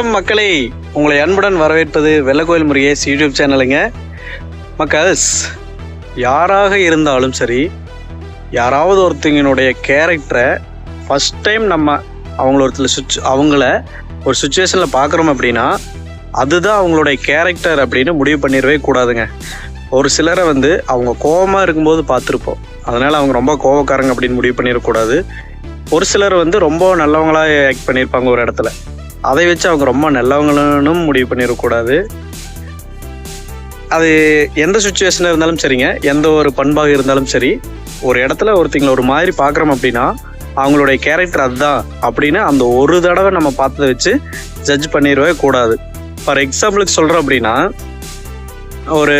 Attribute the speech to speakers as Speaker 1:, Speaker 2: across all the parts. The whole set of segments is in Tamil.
Speaker 1: வணக்கம் மக்களே. உங்களை அன்புடன் வரவேற்பது வெள்ளக்கோயில் முறையே யூடியூப் சேனலுங்க. மக்கள்ஸ் யாராக இருந்தாலும் சரி யாராவது ஒருத்தங்களுடைய கேரக்டரை ஃபஸ்ட் டைம் நம்ம அவங்கள ஒருத்தர் சுச் அவங்கள ஒரு சுச்சுவேஷனில் பார்க்குறோம் அப்படின்னா அதுதான் அவங்களுடைய கேரக்டர் அப்படின்னு முடிவு பண்ணிடவே கூடாதுங்க. ஒரு சிலரை வந்து அவங்க கோவமாக இருக்கும்போது பார்த்துருப்போம். அதனால் அவங்க ரொம்ப கோவக்காரங்க அப்படின்னு முடிவு பண்ணிடக்கூடாது. ஒரு சிலர் வந்து ரொம்ப நல்லவங்களாக ஆக்ட் பண்ணியிருப்பாங்க ஒரு இடத்துல. அதை வச்சு அவங்க ரொம்ப நல்லவங்களும் முடிவு பண்ணிடக்கூடாது. அது எந்த சுச்சுவேஷனாக இருந்தாலும் சரிங்க. எந்த ஒரு பண்பாக இருந்தாலும் சரி. ஒரு இடத்துல ஒருத்தங்களை ஒரு மாதிரி பார்க்குறோம் அப்படின்னா அவங்களுடைய கேரக்டர் அதுதான் அப்படின்னு அந்த ஒரு தடவை நம்ம பார்த்ததை வச்சு ஜட்ஜ் பண்ணிடவே கூடாது. ஃபார் எக்ஸாம்பிளுக்கு சொல்கிறோம் அப்படின்னா ஒரு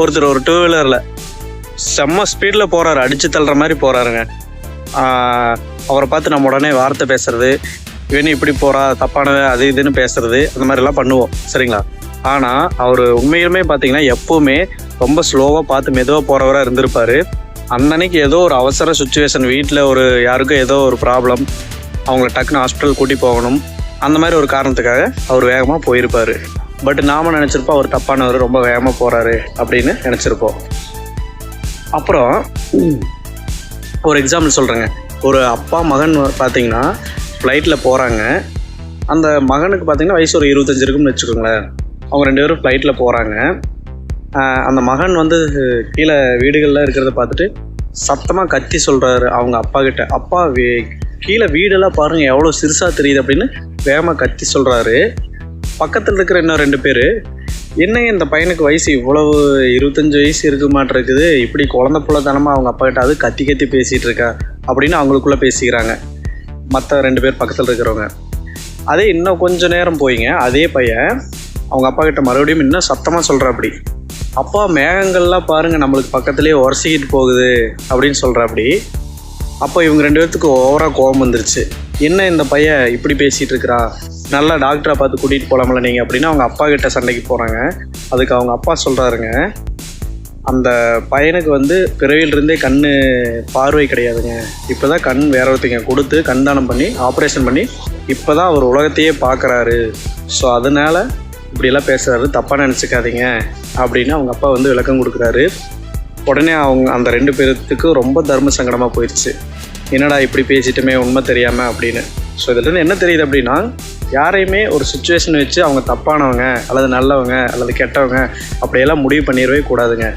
Speaker 1: ஒருத்தர் ஒரு டூ வீலரில் செம்ம ஸ்பீடில் போகிறாரு அடித்து தள்ளுற மாதிரி போகிறாருங்க அவரை பார்த்து நம்ம உடனே வார்த்தை பேசுறது இவனு இப்படி போறா தப்பானது அது இதுன்னு பேசுறது அந்த மாதிரிலாம் பண்ணுவோம் சரிங்களா? ஆனால் அவர் உண்மையிலுமே பார்த்தீங்கன்னா எப்பவுமே ரொம்ப ஸ்லோவாக பார்த்து மெதுவாக போகிறவராக இருந்திருப்பாரு. அன்னன்னைக்கு ஏதோ ஒரு அவசர சுச்சுவேஷன் வீட்டில் ஒரு யாருக்கும் ஏதோ ஒரு ப்ராப்ளம் அவங்கள டக்குன்னு ஹாஸ்பிட்டல் கூட்டி போகணும் அந்த மாதிரி ஒரு காரணத்துக்காக அவர் வேகமாக போயிருப்பார். பட் நாம நினச்சிருப்போம் அவர் தப்பானவர் ரொம்ப வேகமாக போகிறாரு அப்படின்னு நினச்சிருப்போம். அப்புறம் ஒரு எக்ஸாம்பிள் சொல்கிறேங்க ஒரு அப்பா மகன் பார்த்தீங்கன்னா ஃப்ளைட்டில் போகிறாங்க அந்த மகனுக்கு பார்த்தீங்கன்னா வயசு ஒரு இருபத்தஞ்சு இருக்கும்னு வச்சுக்கோங்களேன். அவங்க ரெண்டு பேரும் ஃப்ளைட்டில் போகிறாங்க அந்த மகன் வந்து கீழே வீடுகளில் இருக்கிறத பார்த்துட்டு சத்தமாக கத்தி சொல்கிறாரு அவங்க அப்பா கிட்ட. அப்பா வே- கீழே வீடெல்லாம் பாருங்கள் எவ்வளோ சிறுசாக தெரியுது அப்படின்னு வேகமாக கத்தி சொல்கிறாரு பக்கத்தில் இருக்கிற இன்னும் ரெண்டு பேர் என்ன இந்த பையனுக்கு வயசு இவ்வளவு இருபத்தஞ்சு வயசு இருக்க மாட்டிருக்குது. இப்படி குழந்த புள்ளத்தனமாக அவங்க அப்பா கிட்ட அது கத்தி கத்தி பேசிகிட்டு இருக்கா? அப்படின்னு அவங்களுக்குள்ளே பேசிக்கிறாங்க. மற்ற ரெண்டு பேர் பக்கத்தில் இருக்கிறவங்க. அதே இன்னும் கொஞ்ச நேரம் போயிங்க. அதே பையன் அவங்க அப்பா கிட்ட மறுபடியும் இன்னும் சத்தமாக சொல்கிறா அப்படி. அப்பா மேகங்கள்லாம் பாருங்கள் நம்மளுக்கு பக்கத்துலேயே உரசிக்கிட்டு போகுது அப்படின்னு சொல்கிறா அப்படி. அப்போ இவங்க ரெண்டு பேர்த்துக்கு ஓவராக கோபம் வந்துருச்சு. என்ன இந்த பையன் இப்படி பேசிகிட்டு இருக்கிறா? நல்லா டாக்டரை பார்த்து கூட்டிகிட்டு போகலாம்ல நீங்கள் அப்படின்னு அவங்க அப்பா கிட்ட சண்டைக்கு போகிறாங்க அதுக்கு அவங்க அப்பா சொல்கிறாருங்க அந்த பையனுக்கு வந்து பிறவியிலிருந்தே கண் பார்வை கிடையாதுங்க. இப்போ தான் கண் வேற ஒருத்தங்க கொடுத்து கண் தானம் பண்ணி ஆப்ரேஷன் பண்ணி இப்போ தான் அவர் உலகத்தையே பார்க்குறாரு. ஸோ அதனால் இப்படியெல்லாம் பேசுகிறாரு தப்பாக நினச்சிக்காதீங்க அப்படின்னு அவங்க அப்பா வந்து விளக்கம் கொடுக்குறாரு. உடனே அவங்க அந்த ரெண்டு பேர்த்துக்கு ரொம்ப தர்ம சங்கடமாக போயிடுச்சு என்னடா இப்படி பேசிட்டுமே உண்மை தெரியாமல் அப்படின்னு. ஸோ இதில் என்ன தெரியுது அப்படின்னா யாரையுமே ஒரு சுச்சுவேஷன் வச்சு அவங்க தப்பானவங்க அல்லது நல்லவங்க அல்லது கெட்டவங்க அப்படியெல்லாம் முடிவு பண்ணிடவே கூடாதுங்க.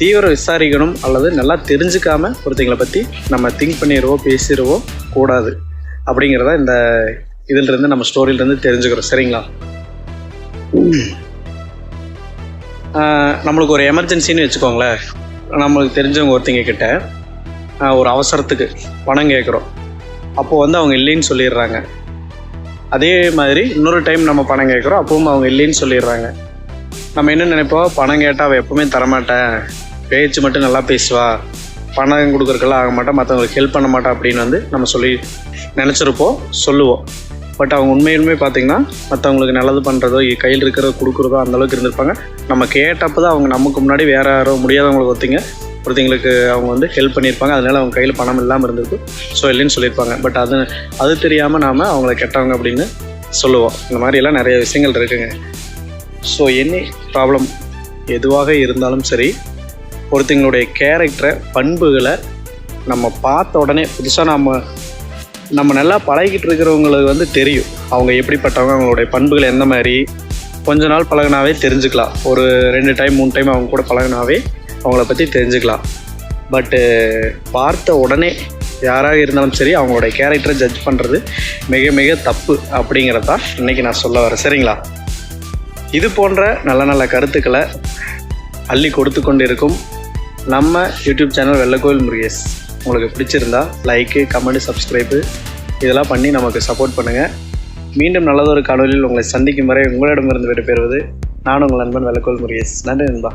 Speaker 1: தீவிர விசாரிக்கணும் அல்லது நல்லா தெரிஞ்சுக்காம ஒருத்தங்களை பற்றி நம்ம திங்க் பண்ணிடுவோ பேசிடுவோ கூடாது. அப்படிங்கிறத இந்த இதிலிருந்து நம்ம ஸ்டோரியிலேருந்து தெரிஞ்சுக்கிறோம். சரிங்களா? நம்மளுக்கு ஒரு எமர்ஜென்சின்னு வச்சுக்கோங்களேன். நம்மளுக்கு தெரிஞ்சவங்க ஒருத்தங்க கிட்ட ஒரு அவசரத்துக்கு பணம் கேட்குறோம். அப்போது வந்து அவங்க இல்லைன்னு சொல்லிடுறாங்க. அதே மாதிரி இன்னொரு டைம் நம்ம பணம் கேட்குறோம் அப்பவும் அவங்க இல்லைன்னு சொல்லிடுறாங்க. நம்ம என்ன நினைப்போம்? பணம் கேட்டால் அவள் எப்பவுமே தரமாட்டேன் பேச்சு மட்டும் நல்லா பேசுவா? பணம் கொடுக்குறக்கெல்லாம் ஆக மாட்டா? மற்றவங்களுக்கு ஹெல்ப் பண்ண மாட்டா? அப்படின்னு வந்து நம்ம சொல்லி நினச்சிருப்போம் சொல்லுவோம். பட் அவங்க உண்மையிலுமே பார்த்தீங்கன்னா மற்றவங்களுக்கு நல்லது பண்ணுறதோ கையில் இருக்கிறதோ கொடுக்குறதோ அந்த அளவுக்கு இருந்திருப்பாங்க. நம்ம கேட்டப்போ தான் அவங்க நமக்கு முன்னாடி வேற யாரோ முடியாதவங்களுக்கு ஒருத்தங்க ஒருத்தங்களுக்கு அவங்க வந்து ஹெல்ப் பண்ணியிருப்பாங்க. அதனால அவங்க கையில் பணம் இல்லாமல் இருந்திருக்கு. ஸோ இல்லைன்னு சொல்லியிருப்பாங்க. பட் அது அது தெரியாமல் நாம் அவங்கள கெட்டவங்க அப்படின்னு சொல்லுவோம். இந்த மாதிரியெல்லாம் நிறைய விஷயங்கள் இருக்குங்க. ஸோ எனி ப்ராப்ளம் எதுவாக இருந்தாலும் சரி ஒருத்தங்களுடைய கேரக்டரை பண்புகளை நம்ம பார்த்த உடனே புதுசாக நம்ம நம்ம நல்லா பழகிட்டு இருக்கிறவங்களுக்கு வந்து தெரியும். அவங்க எப்படிப்பட்டவங்க அவங்களுடைய பண்புகள் எந்த மாதிரி. கொஞ்ச நாள் பழகினாவே தெரிஞ்சுக்கலாம். ஒரு ரெண்டு டைம் மூணு டைம் அவங்க கூட பழகினாவே அவங்கள பற்றி தெரிஞ்சுக்கலாம். பட்டு பார்த்த உடனே யாராக இருந்தாலும் சரி அவங்களோட கேரக்டரை ஜட்ஜ் பண்ணுறது மிக மிக தப்பு அப்படிங்கிறது தான் இன்றைக்கி நான் சொல்ல வரேன். சரிங்களா? இது போன்ற நல்ல நல்ல கருத்துக்களை அள்ளி கொடுத்து கொண்டு இருக்கும் நம்ம யூடியூப் சேனல் வெள்ளக்கோயில் முருகேஷ். உங்களுக்கு பிடிச்சிருந்தா லைக்கு கமெண்ட் சப்ஸ்கிரைபு இதெல்லாம் பண்ணி நமக்கு சப்போர்ட் பண்ணுங்கள் மீண்டும் நல்லதொரு காணொலியில் உங்களை சந்திக்கும் வரை உங்களிடமிருந்து விடைபெறுவது நான் உங்கள் நண்பன் வெள்ளக்கோயில் முருகேஷ். நன்றி நண்பா.